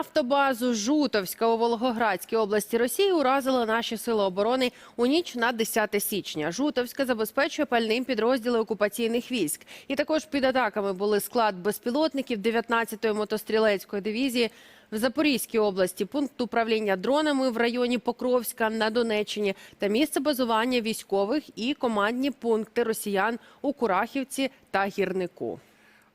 Нафтобазу Жутовська у Волгоградській області Росії уразили наші сили оборони у ніч на 10 січня. Жутовська забезпечує пальним підрозділи окупаційних військ. І також під атаками були склад безпілотників 19-ї мотострілецької дивізії. В Запорізькій області пункт управління дронами в районі Покровська на Донеччині та місце базування військових і командні пункти росіян у Курахівці та Гірнику.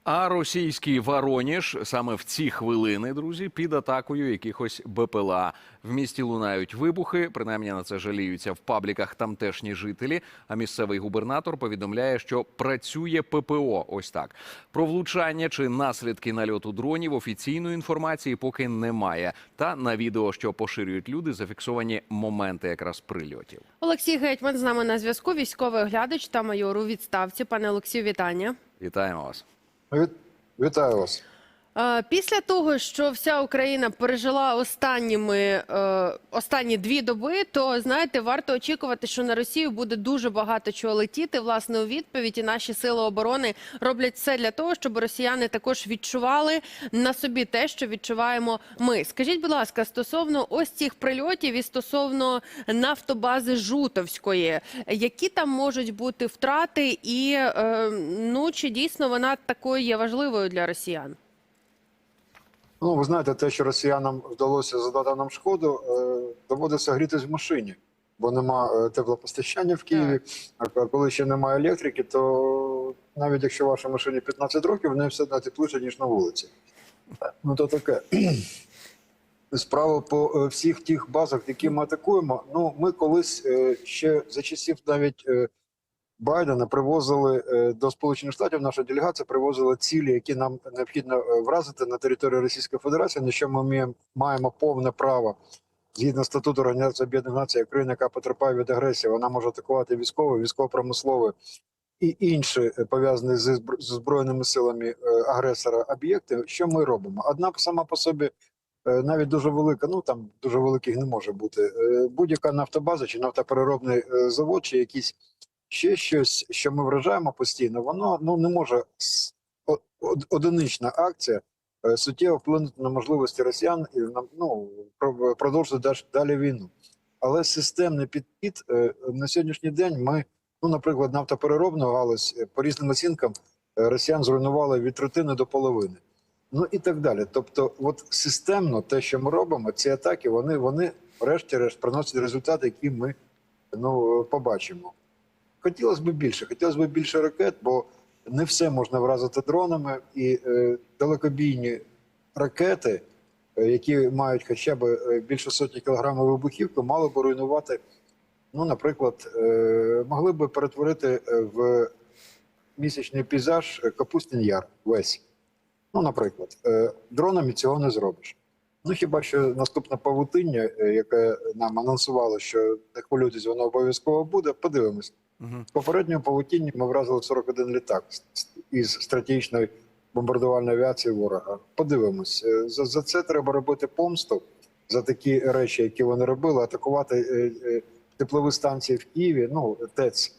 А російський Вороніж саме в ці хвилини, друзі, під атакою якихось БПЛА. В місті лунають вибухи. Принаймні на це жаліються в пабліках тамтешні жителі. А місцевий губернатор повідомляє, що працює ППО. Ось так про влучання чи наслідки нальоту дронів офіційної інформації поки немає. Та на відео, що поширюють люди, зафіксовані моменти якраз прильотів. Олексій Гетьман з нами на зв'язку. Військовий оглядач та майор у відставці. Пане Олексію, вітання. Вітаємо вас. Віт- Вітаю вас. Після того, що вся Україна пережила останніми е, останні дві доби, то знаєте, варто очікувати, що на Росію буде дуже багато чого летіти. Власне, у відповідь і наші сили оборони роблять все для того, щоб росіяни також відчували на собі те, що відчуваємо ми. Скажіть, будь ласка, стосовно ось цих прильотів і стосовно нафтобази Жутовської, які там можуть бути втрати, і е, ну чи дійсно вона такою є важливою для росіян? Ну, ви знаєте, те, що росіянам вдалося задати нам шкоду, е, доводиться грітись в машині, бо нема е, теплопостачання в Києві. А коли ще немає електрики, то навіть якщо вашій машині 15 років, в неї все тепліше, ніж на вулиці. Ну то таке. Справа по е, всіх тих базах, які ми атакуємо. Ну, ми колись ще за часів навіть Байдена привозили е, до Сполучених Штатів. Наша делегація привозила цілі, які нам необхідно е, вразити на території Російської Федерації. На що ми маємо- повне право згідно статуту Організації Об'єднаних Націй, як країна, яка потерпає від агресії, вона може атакувати військове, військово-промислове і інші е, пов'язані з збройними силами агресора об'єкти. Що ми робимо? Одна сама по собі. Навіть дуже велика, ну там дуже великих не може бути. Будь-яка нафтобаза чи нафтопереробний завод, чи якісь ще щось, що ми вражаємо постійно, воно ну не може одинична акція е, суттєво вплинути на можливості росіян і ну про- продовжити далі війну. Але системний підхід е, на сьогоднішній день ми, ну наприклад, нафтопереробну галузь е, по різним оцінкам росіян зруйнували від третини до половини. Ну і так далі. Тобто, от системно те, що ми робимо, ці атаки, вони, вони врешті-решт приносять результати, які ми ну, побачимо. Хотілося б більше, хотілося б більше ракет, бо не все можна вразити дронами, і е, далекобійні ракети, е, які мають хоча б е, більше сотні кілограмів вибухівки, мали б руйнувати. Ну, наприклад, е, могли б перетворити е, в місячний пейзаж е, Капустин Яр весь. Ну, наприклад, е, дронами цього не зробиш. Ну хіба що наступне павутиння, яке нам анонсувало, що не хвилюйтесь, воно обов'язково буде. Подивимось. Угу. Попередньому павутинні ми вразили 41 літак із стратегічної бомбардувальної авіації ворога. Подивимось. Е, За, за це треба робити помсту за такі речі, які вони робили, атакувати е, е, теплові станції в Києві, ну ТЕЦ,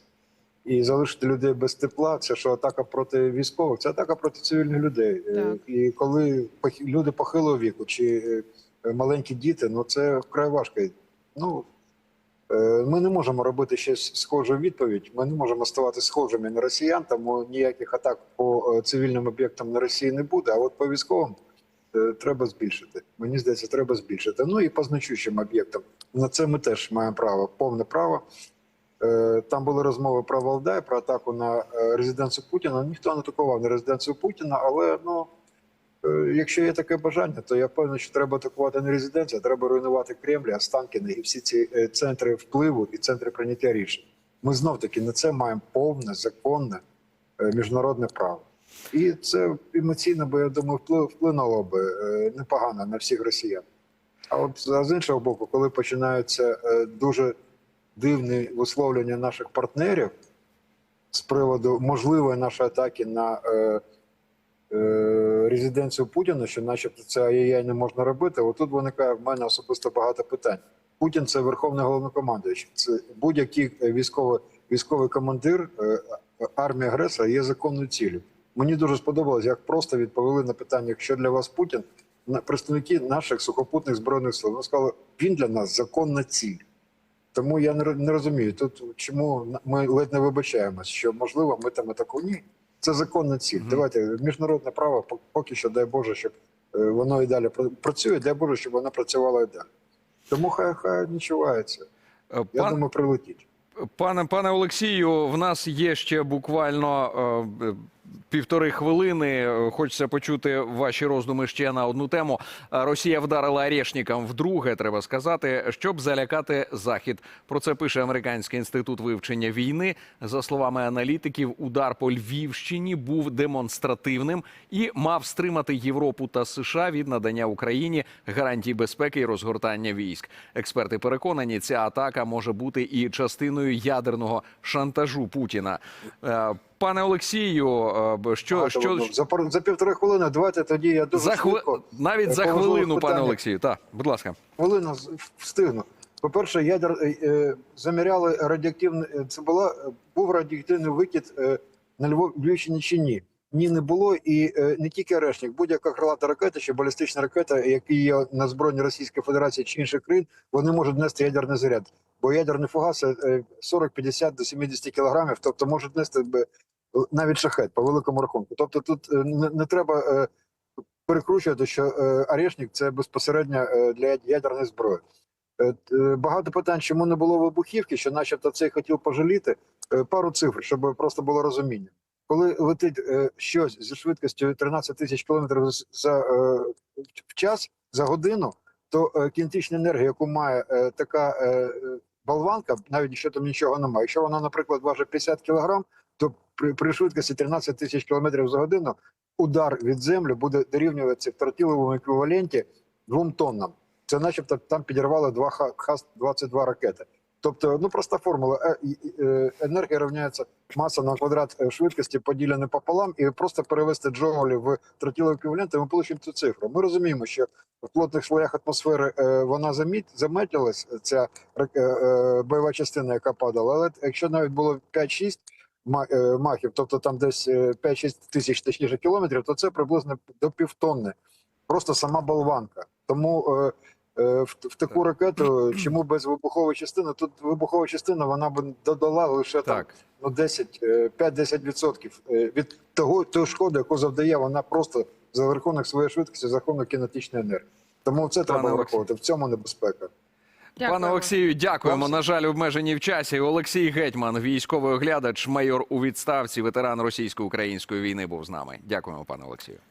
і залишити людей без тепла. Це що атака проти військових, це атака проти цивільних людей. Е, Так. І коли люди похилого віку чи е, маленькі діти, ну це вкрай важко. Ну Ми не можемо робити щось схожу відповідь. Ми не можемо ставати схожими на росіян, тому ніяких атак по е, цивільним об'єктам на Росії не буде. А от по військовим е, треба збільшити. Мені здається, треба збільшити. Ну і по значущим об'єктам. На це ми теж маємо право, повне право. Е, Там були розмови про Валдай, про атаку на е, резиденцію Путіна. Ніхто не атакував на резиденцію Путіна, але ну. Е, Якщо є таке бажання, то я впевнений, що треба атакувати не резиденцію, а треба руйнувати Кремль, Останкіни і всі ці е, центри впливу і центри прийняття рішень. Ми знов таки на це маємо повне законне е, міжнародне право. І це емоційно, бо я думаю, вплинуло би непогано на всіх росіян. А от з іншого боку, коли починаються дуже дивні висловлення наших партнерів з приводу можливої нашої атаки на е, резиденцію Путіна, що, начебто, це ай-яй не можна робити. Отут виникає в мене особисто багато питань. Путін це верховний головнокомандуючий. Це будь-який е, військовий військовий командир е, армії агресора є законною ціллю. Мені дуже сподобалось, як просто відповіли на питання, що для вас Путін. представники наших сухопутних збройних сил. Вони сказали, він для нас законна ціль. Тому я не, розумію, тут чому ми ледь не вибачаємось, що можливо ми там таку. Ні, це законна ціль. Мгм. Давайте міжнародне право поки що, дай Боже, щоб е, воно і далі працює, дай Боже, щоб воно працювало і далі. Тому хай хай відчувається. Е, Я пан- думаю, прилетіть. Пане пане Олексію, в нас є ще буквально е, півтори хвилини. Е, Хочеться почути ваші роздуми ще на одну тему. Е, Росія вдарила Орешникам вдруге, треба сказати, щоб залякати захід. Про це пише Американський інститут вивчення війни. За словами аналітиків, удар по Львівщині був демонстративним і мав стримати Європу та США від надання Україні гарантій безпеки і розгортання військ. Експерти переконані, ця атака може бути і частиною ядерного шантажу Путіна. Е, Пане Олексію, е, що, а, що за, за півтори хвилини, давайте тоді я дуже за хви... швидко. навіть за хвилину, питання. пане. Олексію. Так, будь ласка. Хвилину з- встигну. По-перше, ядер е, е, заміряли радіоактивний. е, Це була е, був радіоактивний викид е, на Львівщині чи ні. Ні, не було, і е, не тільки Орешник, будь-яка крилата ракета чи балістична ракета, які є на збройні Російської Федерації чи інших країн, вони можуть нести ядерний заряд. Бо ядерний фугас е, 40-50 до 70 кілограмів, тобто можуть нести б, навіть шахет по великому рахунку. Тобто тут е, не, не треба е, перекручувати, що е, Орешник це безпосередньо е, для ядерної зброї. Е, е, Багато питань, чому не було вибухівки, що начебто цей хотів пожаліти. Е, Пару цифр, щоб просто було розуміння. Коли летить е, щось зі швидкістю 13 тисяч кілометрів за е, в час за годину, то е, кінетична енергія, яку має така болванка, навіть якщо там нічого немає. Якщо вона, наприклад, важить 50 кілограм, то при, при швидкості 13 тисяч кілометрів за годину удар від землі буде дорівнюватися в тротиловому еквіваленті двом тоннам. Це начебто там підірвали два Ха- Хас-22 ракети. Тобто, ну проста формула. Е, е, Енергія рівняється маса на квадрат е, швидкості поділене пополам, і просто перевести джоулі в тротиловий еквівалент, і ми отримаємо цю цифру. Ми розуміємо, що в плотних слоях атмосфери вона заміт, заметилась, ця бойова частина, яка падала. Але якщо навіть було 5-6 е, махів, тобто там десь е, 5-6 тисяч точніше кілометрів, то це приблизно до півтонни. Просто сама болванка. Тому в, в таку ракету, чому без вибухової частини? Тут вибухова частина вона б додала лише там Так. ну 10, е, 5-10% е, від того тої шкоди, яку завдає вона просто за рахунок своєї швидкості, за рахунок кінетичної енергії. Тому це треба Олексій. враховувати. В цьому небезпека. Пане Олексію, дякуємо. На жаль, обмежені в часі. Олексій Гетьман, військовий оглядач, майор у відставці, ветеран російсько-української війни, був з нами. Дякуємо, пане Олексію.